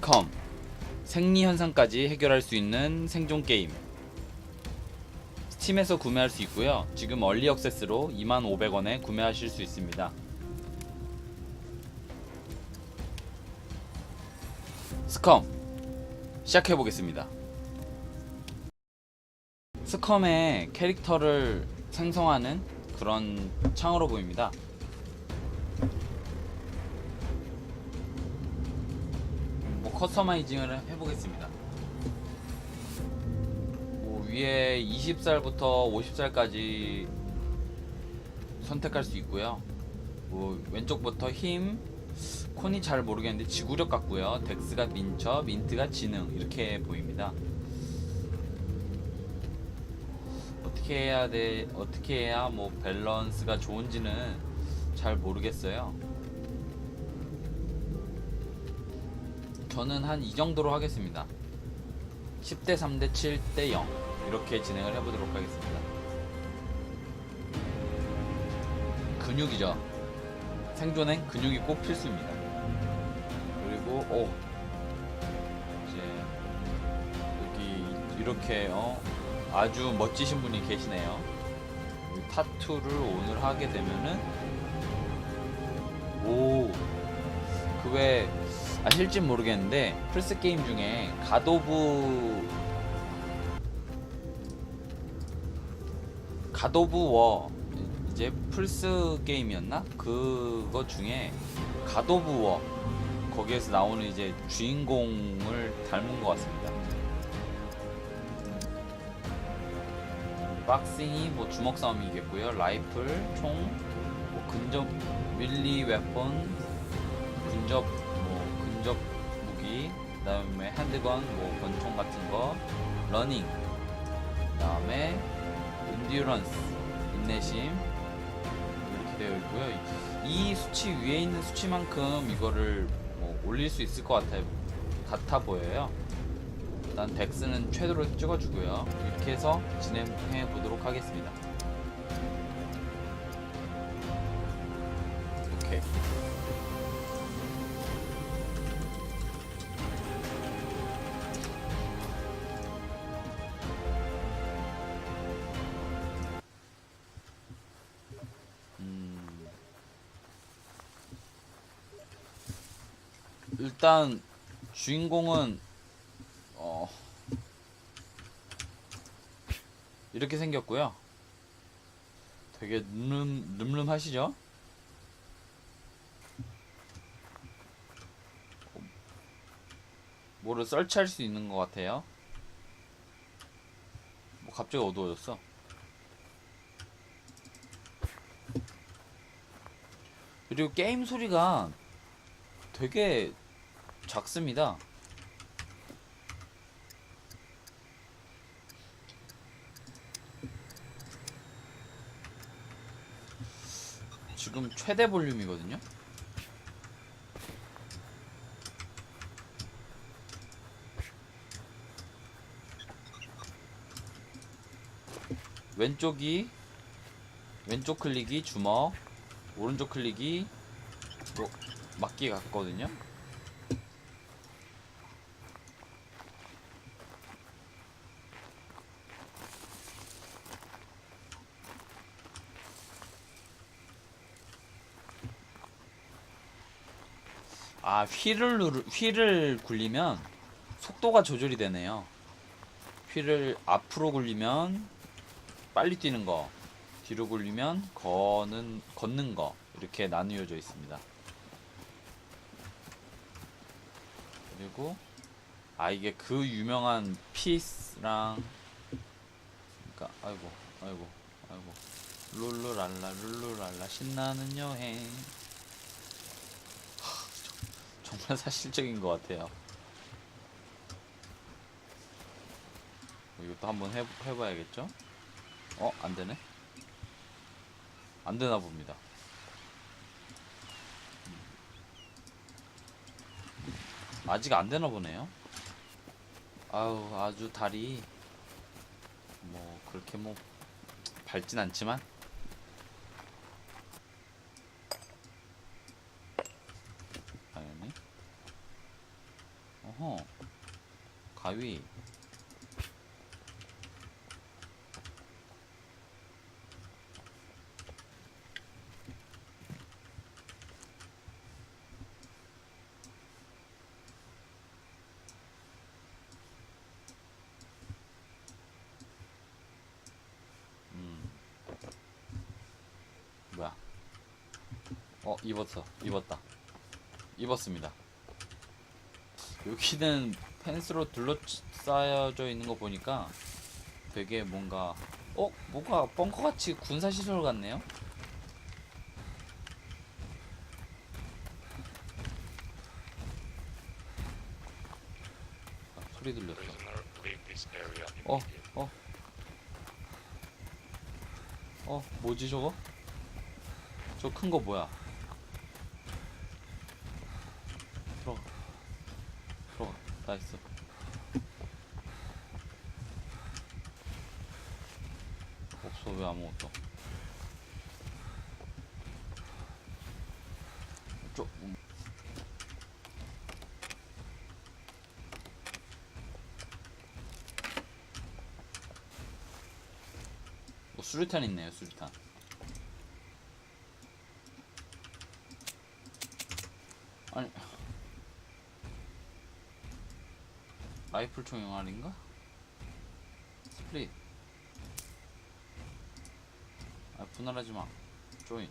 스컴 생리 현상까지 해결할 수 있는 생존 게임 스팀에서 구매할 수 있고요. 지금 얼리 액세스로 25,500원에 구매하실 수 있습니다. 스컴 시작해 보겠습니다. 스컴의 캐릭터를 생성하는 그런 창으로 보입니다. 커스터마이징을 해보겠습니다. 뭐 위에 20살부터 50살까지 선택할 수 있고요. 뭐 왼쪽부터 힘, 콘이 잘 모르겠는데 지구력 같고요. 덱스가 민첩, 민트가 지능 이렇게 보입니다. 어떻게 해야 돼? 어떻게 해야 뭐 밸런스가 좋은지는 잘 모르겠어요. 저는 한 이 정도로 하겠습니다. 10대 3대 7대 0 이렇게 진행을 해보도록 하겠습니다. 근육이죠. 생존엔 근육이 꼭 필수입니다. 그리고 오 이제 여기 이렇게 어 아주 멋지신 분이 계시네요. 이 타투를 오늘 하게 되면은 오그 외 아실진 모르겠는데 플스 게임 중에 가도브 가도브 워 이제 플스 게임이었나 그거 중에 가도브 워 거기에서 나오는 이제 주인공을 닮은 것 같습니다. 박싱이 뭐 주먹 싸움이겠고요. 라이플, 총, 뭐 근접 밀리 웨폰, 근접 뭐 근접 무기, 그 다음에 핸드건, 뭐 권총 같은 거, 러닝, 그 다음에 인듀런스, 인내심 이렇게 되어 있고요. 이 수치 위에 있는 수치만큼 이거를 뭐 올릴 수 있을 것 같아 같아 보여요. 일단 덱스는 최대로 찍어주고요. 이렇게 해서 진행해 보도록 하겠습니다. 일단 주인공은 어 이렇게 생겼고요. 되게 늠름 늠름하시죠? 뭐를 설치할 수 있는 것 같아요. 뭐 갑자기 어두워졌어. 그리고 게임 소리가 되게 작습니다. 지금 최대 볼륨이거든요. 왼쪽이 왼쪽 클릭이 주먹, 오른쪽 클릭이 뭐 막기 같거든요. 아 휠을 누르 휠을 굴리면 속도가 조절이 되네요. 휠을 앞으로 굴리면 빨리 뛰는 거, 뒤로 굴리면 거는 걷는 거 이렇게 나누어져 있습니다. 그리고 아 이게 그 유명한 피스랑 그러니까 아이고 아이고 아이고 룰루랄라 룰루랄라 신나는 여행 정말 사실적인 것 같아요. 이것도 한번 해, 해봐야겠죠? 어? 안 되네? 안 되나 봅니다. 아직 안 되나 보네요. 아우, 아주 다리, 뭐, 그렇게 뭐, 밝진 않지만, 바위. 음. 뭐야? 어 입었어. 입었다. 입었습니다. 여기는 펜스로 둘러싸여져 있는 거 보니까 되게 뭔가 어? 뭔가 벙커같이 군사시설 같네요? 아, 소리 들렸어 어. 어. 어, 뭐지 저거? 저 큰 거 뭐야? 들어가. 들어가. 나이스. 없어, 왜 아무것도. 저, 음. 뭐 수류탄 있네요, 수류탄. 아니 라이플 총 영알인가? 스플릿. 아 분할하지 마. 조인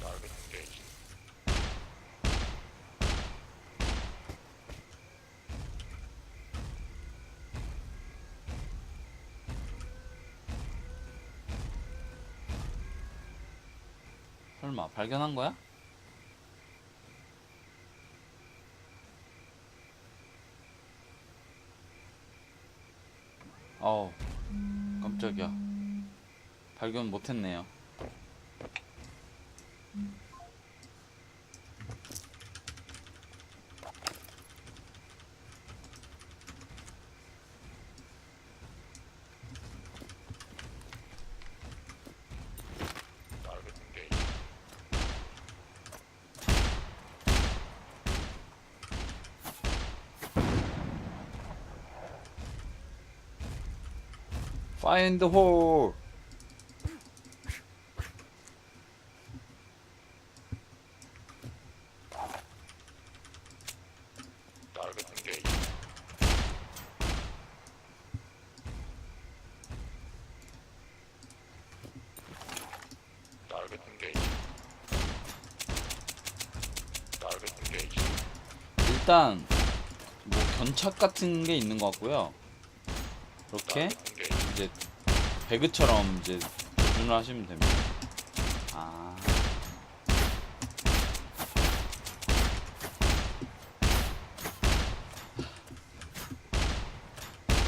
Target engaged. 설마 발견한 거야? 어우 깜짝이야 발견 못했네요 Target engaged. Find the hole Target engaged. Target engaged. Target engaged. 일단 뭐 견착 같은 게 있는 것 같고요 이렇게 배그처럼 이제 조준을 하시면 됩니다. 아.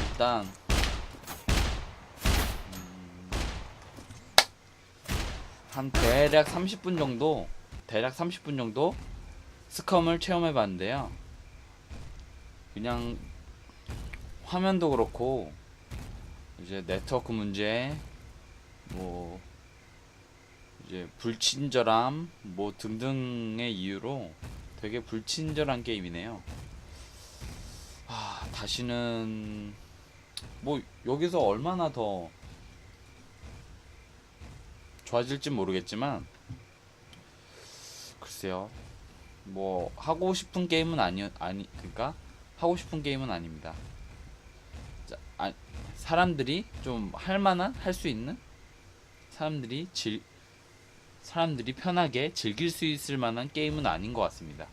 일단 음, 한 대략 30분 정도 대략 30분 정도 스컴을 체험해 봤는데요. 그냥 화면도 그렇고 이제 네트워크 문제, 뭐 이제 불친절함, 뭐 등등의 이유로 되게 불친절한 게임이네요. 아, 다시는 뭐 여기서 얼마나 더 좋아질지 모르겠지만 글쎄요. 뭐 하고 싶은 게임은 아니 아니 그러니까 하고 싶은 게임은 아닙니다. 자, 아, 사람들이 좀 할만한 할 수 있는 사람들이 즐 사람들이 편하게 즐길 수 있을 만한 게임은 아닌 것 같습니다.